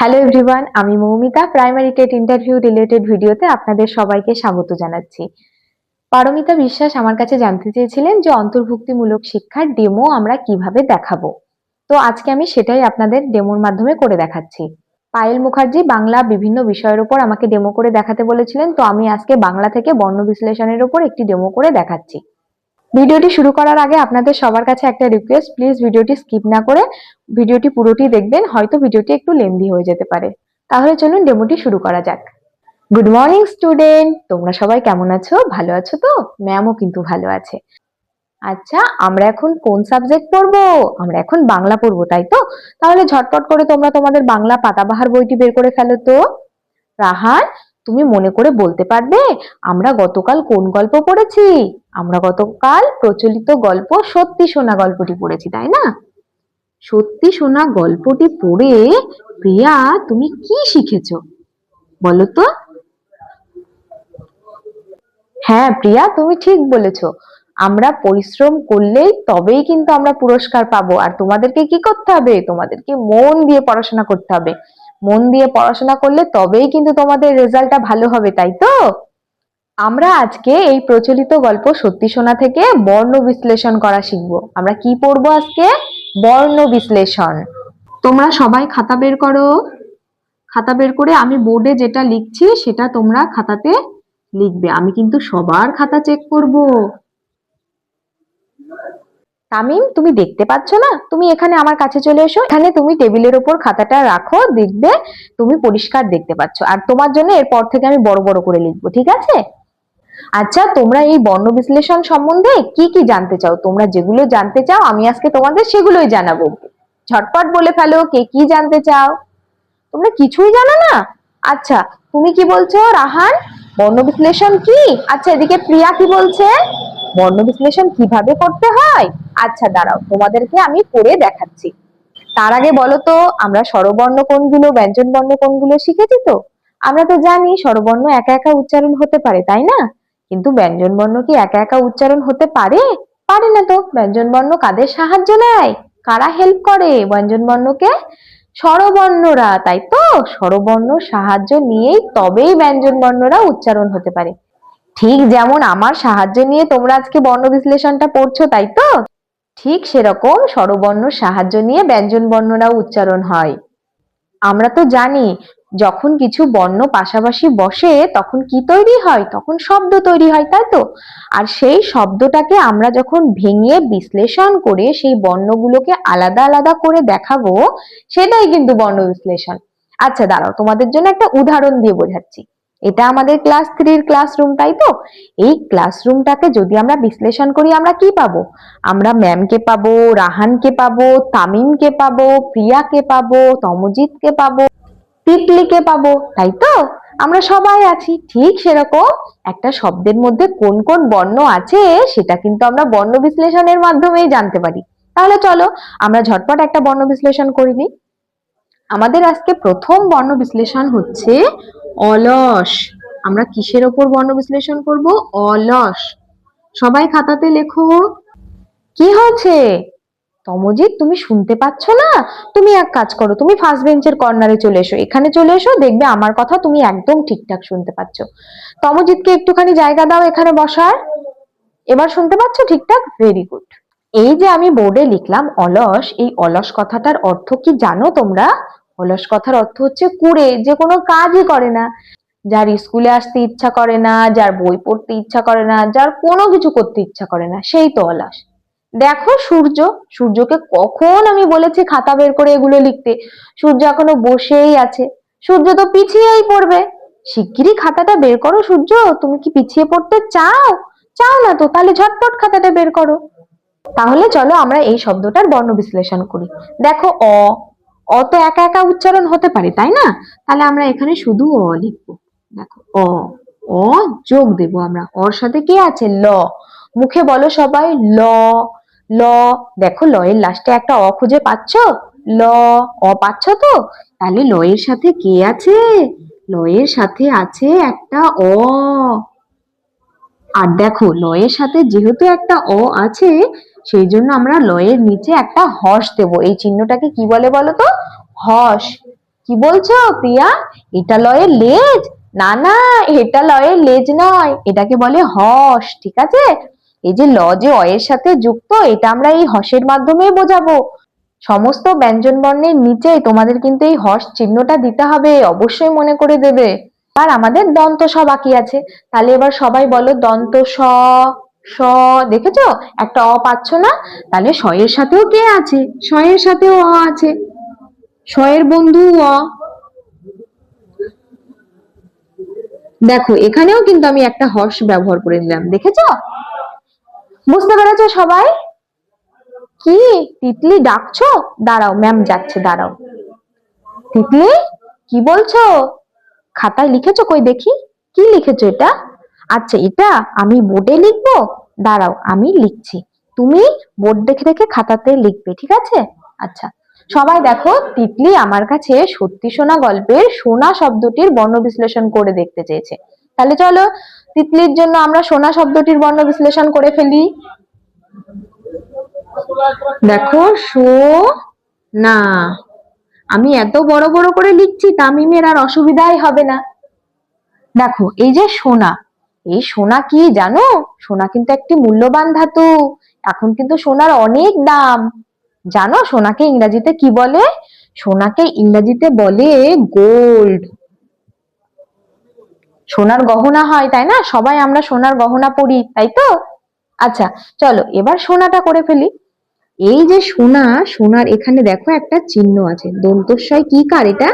Hello everyone আমি Moumita primary TET interview related ভিডিওতে আপনাদের সবাইকে স্বাগত জানাচ্ছি। পারমিতা বিশ্বাস আমার কাছে জানতে চেয়েছিলেন যে অন্তর্ভুক্তিমূলক শিক্ষার ডেমো আমরা কীভাবে দেখাবো। তো আজকে আমি সেটাই আপনাদের ডেমোর মাধ্যমে করে দেখাচ্ছি। পায়েল মুখার্জি বাংলা বিভিন্ন বিষয়ের উপর আমাকে ডেমো করে দেখাতে বলেছিলেন, তো আমি আজকে বাংলা থেকে বর্ণ বিশ্লেষণের উপর একটি ডেমো করে দেখাচ্ছি। ভিডিওটি শুরু করার আগে আপনাদের সবার কাছে একটা রিকোয়েস্ট প্লিজ ভিডিওটি স্কিপ না করে ভিডিওটি পুরোটি দেখবেন, হয়তো ভিডিওটি একটু লেন্দি হয়ে যেতে পারে। তাহলে চলুন ডেমোটি শুরু করা যাক। গুড মর্নিং স্টুডেন্ট তোমরা সবাই কেমন আছো? ভালো আছো তো? ম্যামও কিন্তু ভালো আছে। আচ্ছা আমরা এখন কোন সাবজেক্ট পড়ব? আমরা এখন বাংলা পড়ব, তাই তো? তাহলে ঝটপট করে তোমরা তোমাদের বাংলা পাতাবাহার বইটি বের করে ফেলো তো। রাহান তুমি মনে করে বলতে পারবে, আমরা গতকাল কোন গল্প পড়েছি? আমরা গতকাল প্রচলিত গল্প সত্যি শোনা গল্পটি পড়েছি, তাই না? সত্যি শোনা গল্পটি পড়ে প্রিয়া, তুমি কি শিখেছ? বলো তো। হ্যাঁ প্রিয়া, তুমি ঠিক বলেছ। আমরা পরিশ্রম করলেই তবেই কিন্তু আমরা পুরস্কার পাবো। আর তোমাদেরকে কি করতে হবে? তোমাদেরকে মন দিয়ে পড়াশোনা করতে হবে। মন দিয়ে পড়াশোনা করলে তবেই কিন্তু তোমাদের রেজাল্টটা ভালো হবে, তাই তো? আমরা আজকে এই প্রচলিত গল্প সত্যি শোনা থেকে বর্ণ বিশ্লেষণ করা শিখব। আমরা কি পড়ব আজকে? বর্ণ বিশ্লেষণ। তোমরা সবাই খাতা বের করো। খাতা বের করে আমি বোর্ডে যেটা লিখছি সেটা তোমরা খাতাতে লিখবে। আমি কিন্তু সবার খাতা চেক করব। তামিম, তুমি দেখতে পাচ্ছ না? তুমি এখানে আমার কাছে চলে এসো। এখানে তুমি টেবিলের ওপর খাতাটা রাখো, দেখবে তুমি পরিষ্কার দেখতে পাচ্ছ। আর তোমার জন্য এরপর থেকে আমি বড় বড় করে লিখব, ঠিক আছে? আচ্ছা তোমরা এই বর্ণ বিশ্লেষণ সম্বন্ধে কি কি জানতে চাও? তোমরা যেগুলো জানতে চাও, আমি আজকে তোমাদের সেগুলোই জানাব। ঝটপট বলে ফেলো কে কি জানতে চাও। তোমরা কিছুই জানো না? আচ্ছা তুমি কি বলছো, রাহান? বর্ণ বিশ্লেষণ কি? আচ্ছা এদিকে প্রিয়া কি বলছে? বর্ণ বিশ্লেষণ কীভাবে করতে হয়? আচ্ছা দাঁড়াও, তোমাদেরকে আমি করে দেখাচ্ছি। তার আগে বলো তো, আমরা স্বরবর্ণ কোনগুলো, ব্যঞ্জন বর্ণ কোনগুলো শিখেছি তো? আমরা তো জানি স্বরবর্ণ একা একা উচ্চারণ হতে পারে, তাই না? কিন্তু ব্যঞ্জন বর্ণ কি একা একা উচ্চারণ হতে পারে? পারে না তো। ব্যঞ্জন বর্ণ কাদের সাহায্য নেয়? কারা হেল্প করে? ব্যঞ্জন বর্ণকে স্বরবর্ণরা, তাই তো? স্বরবর্ণ সাহায্য নিয়েই তবেই ব্যঞ্জন বর্ণরা উচ্চারণ হতে পারে। ঠিক যেমন আমার সাহায্য নিয়ে তোমরা আজকে বর্ণ বিশ্লেষণটা পড়ছো, তাই তো? ঠিক সেরকম স্বরবর্ণ সাহায্য নিয়ে ব্যঞ্জন বর্ণরা উচ্চারণ হয়। আমরা তো জানি যখন কিছু বর্ণ পাশাপাশি বসে, তখন কি তৈরি হয়? তখন শব্দ তৈরি হয়, তাই তো? আর সেই শব্দটাকে আমরা যখন ভেঙে বিশ্লেষণ করে সেই বর্ণগুলোকে আলাদা আলাদা করে দেখাবো, সেটাই কিন্তু বর্ণ বিশ্লেষণ। আচ্ছা দাঁড়াও, তোমাদের জন্য একটা উদাহরণ দিয়ে বোঝাচ্ছি। এটা আমাদের ক্লাস থ্রির ক্লাসরুম, তাই তো? এই ক্লাসরুমটাকে যদি আমরা বিশ্লেষণ করি, আমরা কি পাবো? আমরা ম্যামকে পাবো, রাহানকে পাবো, তামিমকে পাবো, প্রিয়াকে পাবো, তমজিৎকে পাবো। তিতলিকে পাবো, তাই তো? আমরা সবাই আছি, ঠিক সেরকম? একটা শব্দের মধ্যে কোন কোন বর্ণ আছে, সেটা কিন্তু আমরা বর্ণ বিশ্লেষণের মাধ্যমেই জানতে পারি। তাহলে চলো, আমরা ঝটপট একটা বর্ণ বিশ্লেষণ করে নিই। আমাদের আজকে প্রথম বর্ণ বিশ্লেষণ হচ্ছে অলস। আমরা কিসের ওপর বর্ণ বিশ্লেষণ করব? অলস। সবাই খাতাতে লেখো। কি হয়েছে? তমজিৎ, তুমি শুনতে পাচ্ছ না? তুমি এক কাজ করো, তুমি ফার্স্ট বেঞ্চের কর্নারে চলে এসো। এখানে চলে এসো, দেখবে আমার কথা তুমি একদম ঠিকঠাক শুনতে পাচ্ছ। তমজিৎকে একটুখানি জায়গা দাও এখানে বসার। এবার শুনতে পাচ্ছ ঠিকঠাক? ভেরি গুড এই যে আমি বোর্ডে লিখলাম অলস, এই অলস কথাটার অর্থ কি জানো তোমরা? অলস কথার অর্থ হচ্ছে কুড়ে, যে কোনো কাজই করে না। যার স্কুলে আসতে ইচ্ছা করে না, যার বই পড়তে ইচ্ছা করে না, যার কোনো কিছু করতে ইচ্ছা করে না, সেই তো অলস। দেখো সূর্য, সূর্যকে কখন আমি বলেছি খাতা বের করে এগুলো লিখতে? সূর্য এখনও বসেই আছে। সূর্য তো পিছিয়েই পড়বে। শিগগিরই খাতাটা বের করো সূর্য, তুমি কি পিছিয়ে পড়তে চাও? চাও না তো, তাহলে ঝটপট খাতাটা বের করো। তাহলে চলো আমরা এই শব্দটার বর্ণ বিশ্লেষণ করি। দেখো অ অ তো একা একা উচ্চারণ হতে পারে, তাই না? তাহলে আমরা এখানে শুধু অ লিখব। দেখো, অ অ যোগ দেব আমরা। অর সাথে কে আছে? ল। মুখে বলো সবাই, ল। ল, দেখো ল এর লাস্টে একটা অ খুঁজে পাচ্ছ? ল, অ পাচ্ছ তো? তাহলে ল এর সাথে কে আছে? ল এর সাথে আছে একটা অ। আর দেখো ল এর সাথে যেহেতু একটা অ আছে, সেই জন্য আমরা ল এর নিচে একটা হর্ষ দেব। এই চিহ্নটাকে কি বলে বলো তো? হর্ষ কি বলছো প্রিয়া? এটা লয়ের লেজ? না না, এটা লয়ের লেজ নয়। এটাকে বলে হস ঠিক আছে? এই যে ল যে অয়ের সাথে যুক্ত, এটা আমরা এই হসের মাধ্যমেই বোঝাবো। সমস্ত ব্যঞ্জন বর্ণের নিচে তোমাদের কিন্তু এই হর্ষ চিহ্নটা দিতে হবে, অবশ্যই মনে করে দেবে। আর আমাদের দন্ত স বাকি আছে। তাহলে এবার সবাই বলো, দন্ত স স, দেখেছ? একটা অ পাচ্ছ না? তাহলে স এর সাথেও কে আছে? স এর সাথেও অ আছে। স এর বন্ধু অ। দেখো, এখানেও কিন্তু আমি একটা হর্ষ ব্যবহার করে নিলাম। দেখেছ? বুঝতে পেরেছ সবাই? কি? তিতলি ডাকছো? দাঁড়াও ম্যাম যাচ্ছে, দাঁড়াও। তিতলি, কি বলছো? খাতায় লিখেছো কই দেখি? কি লিখেছো এটা? আচ্ছা এটা আমি বোর্ডে লিখব? দাঁড়াও, আমি লিখছি। তুমি বোর্ড দেখে দেখে খাতাতে লিখবে, ঠিক আছে? আচ্ছা সবাই দেখো, তিতলি আমার কাছে সত্যি সোনা গল্পের সোনা শব্দটির বর্ণ বিশ্লেষণ করে দেখতে চেয়েছে। তাহলে চলো তিতলির জন্য আমরা সোনা শব্দটির বর্ণ বিশ্লেষণ করে ফেলি। দেখো, সো, না। আমি এত বড় বড় করে লিখছি তামিমের আর অসুবিধাই হবে না। দেখো, এই যে সোনা, এই সোনা কি জানো? সোনা কিন্তু একটি মূল্যবান ধাতু। এখন কিন্তু সোনার অনেক দাম। জানো, সোনাকে ইংরেজিতে কি বলে? সোনাকে ইংরেজিতে বলে গোল্ড। সোনার গহনা হয়, তাই না? সবাই আমরা সোনার গহনা পরি, তাই তো? আচ্ছা চলো, এবার সোনাটা করে ফেলি। এই যে সোনা, সোনার এখানে দেখো একটা চিহ্ন আছে। দন্তস্বয় কি কার এটা?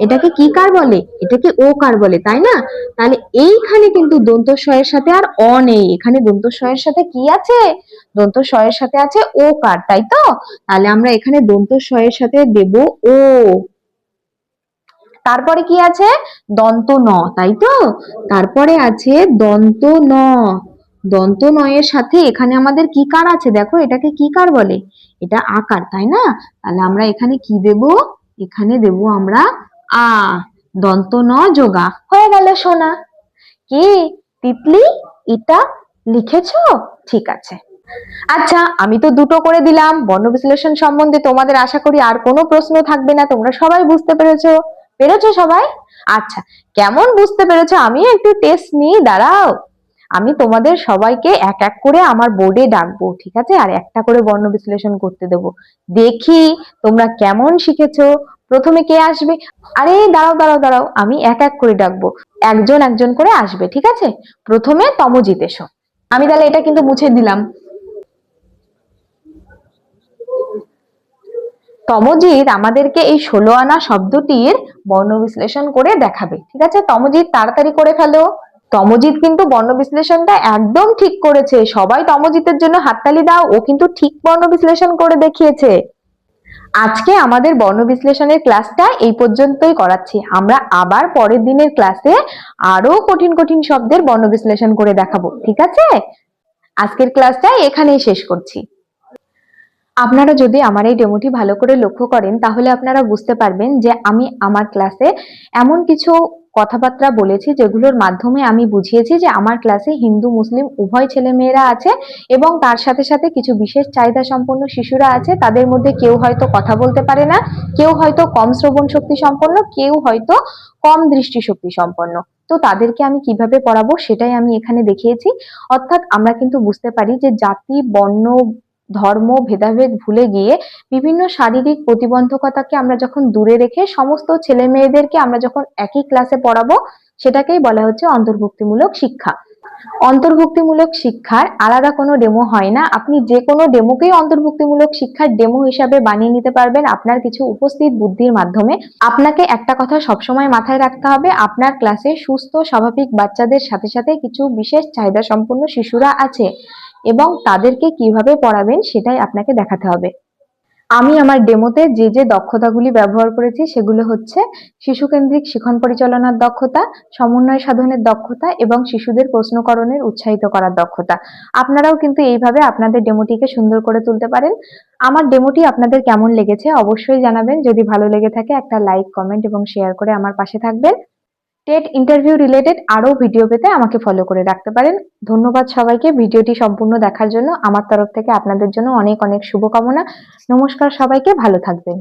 এটাকে কি কার বলে? এটাকে ও কার বলে, তাই না? তাহলে এইখানে কিন্তু দন্তস্বয়ের সাথে আর অ নেই। এখানে দন্তস্বয়ের সাথে কি আছে? দন্তস্বয়ের সাথে আছে ও কার, তাই তো? তাহলে আমরা এখানে দন্তস্বয়ের সাথে দেব ও। তারপরে কি আছে? দন্ত ন, তাই তো? তারপরে আছে দন্ত ন। দন্ত নয়ের সাথে এখানে আমাদের কি কার আছে? দেখো, এটাকে কি কার বলে? এটা আকার, তাই না? তাহলে আমরা এখানে কি দেব? এখানে দেব আমরা আ। দন্ত ন যোগা। হয়ে গেল সোনা। কি? তিতলি? এটা লিখেছো? ঠিক আছে। আচ্ছা আমি তো দুটো করে দিলাম। বর্ণ বিশ্লেষণ সম্বন্ধে তোমাদের আশা করি আর কোনো প্রশ্ন থাকবে না। তোমরা সবাই বুঝতে পেরেছ। পেরেছ সবাই? আচ্ছা কেমন বুঝতে পেরেছ? আমি একটু টেস্ট নিই, দাঁড়াও। আমি তোমাদের সবাইকে এক এক করে আমার বোর্ডে ডাকবো, ঠিক আছে? আর একটা করে বর্ণ বিশ্লেষণ করতে দেবো। দেখি তোমরা কেমন শিখেছো? প্রথমে কে আসবে? আরে, দাঁড়াও দাঁড়াও দাঁড়াও, আমি এক এক করে ডাকবো। একজন একজন করে আসবে, ঠিক আছে? প্রথমে তমজিৎ এসো। আমি তাহলে এটা কিন্তু মুছে দিলাম। তমজিৎ আমাদেরকে এই ষোলো আনা শব্দটির বর্ণ বিশ্লেষণ করে দেখাবে, ঠিক আছে? তমজিৎ তাড়াতাড়ি করে ফেলো। তমজিৎ কিন্তু বর্ণ বিশ্লেষণটা একদম ঠিক করেছে। সবাই তমজিতের জন্য হাততালি দাও, ও কিন্তু ঠিক বর্ণ বিশ্লেষণ করে দেখিয়েছে। আজকে আমাদের বর্ণ বিশ্লেষণের ক্লাসটা এই পর্যন্তই করাচ্ছি। আমরা আবার পরের দিনের ক্লাসে আরও কঠিন কঠিন শব্দের বর্ণ বিশ্লেষণ করে দেখাবো, ঠিক আছে? আজকের ক্লাসটা এখানেই শেষ করছি। আপনারা যদি আমার এই ডেমোটি ভালো করে লক্ষ্য করেন, তাহলে আপনারা বুঝতে পারবেন যে আমি আমার ক্লাসে এমন কিছু কথাবার্তা বলেছি যেগুলোর মাধ্যমে আমি বুঝিয়েছি যে আমার ক্লাসে হিন্দু, মুসলিম উভয় ছেলে মেয়েরা আছে এবং তার সাথে সাথে কিছু বিশেষ চাহিদা সম্পন্ন শিশুরা আছে। তাদের মধ্যে কেউ হয়তো কথা বলতে পারে না, কেউ হয়তো কম শ্রবণ শক্তি সম্পন্ন, কেউ হয়তো কম দৃষ্টিশক্তি সম্পন্ন। তো তাদেরকে আমি কীভাবে পড়াবো সেটাই আমি এখানে দেখিয়েছি। অর্থাৎ আমরা কিন্তু বুঝতে পারি যে জাতি, বর্ণ ধর্ম, ভেদাভেদ ভুলে গিয়ে বিভিন্ন শারীরিক প্রতিবন্ধকতাকে আমরা যখন দূরে রেখে সমস্ত ছেলে মেয়েদেরকে আমরা যখন একই ক্লাসে পড়াবো, সেটাকেই বলা হচ্ছে অন্তর্ভুক্তিমূলক শিক্ষা। অন্তর্ভুক্তিমূলক শিক্ষার আলাদা কোনো ডেমো হয় না। আপনি যে কোনো ডেমোকেই অন্তর্ভুক্তিমূলক শিক্ষার ডেমো হিসাবে বানিয়ে নিতে পারবেন। আপনার কিছু উপস্থিত বুদ্ধির মাধ্যমে। আপনাকে একটা কথা সবসময় মাথায় রাখতে হবে, আপনার ক্লাসে সুস্থ, স্বাভাবিক বাচ্চাদের সাথে সাথে কিছু বিশেষ চাহিদা সম্পন্ন শিশুরা আছে। এবং তাদেরকে কীভাবে পড়াবেন সেটাই আপনাকে দেখাতে হবে। আমি আমার ডেমোতে যে যে দক্ষতাগুলি ব্যবহার করেছি সেগুলো হচ্ছে শিশুকেন্দ্রিক শিখন পরিচালনার দক্ষতা, সমন্বয় সাধনের দক্ষতা এবং শিশুদের প্রশ্নকরণের উৎসাহিত করার দক্ষতা। আপনারাও কিন্তু এইভাবে আপনাদের ডেমোটিকে সুন্দর করে তুলতে পারেন। আমার ডেমোটি আপনাদের কেমন লেগেছে অবশ্যই জানাবেন। যদি ভালো লেগে থাকে একটা লাইক, কমেন্ট এবং শেয়ার করে আমার পাশে থাকবেন। টেট ইন্টারভিউ রিলেটেড আরও ভিডিও পেতে আমাকে ফলো করে রাখতে পারেন। ধন্যবাদ সবাইকে। ভিডিওটি সম্পূর্ণ দেখার জন্য আমার তরফ থেকে আপনাদের জন্য অনেক অনেক শুভকামনা। নমস্কার সবাইকে। ভালো থাকবেন।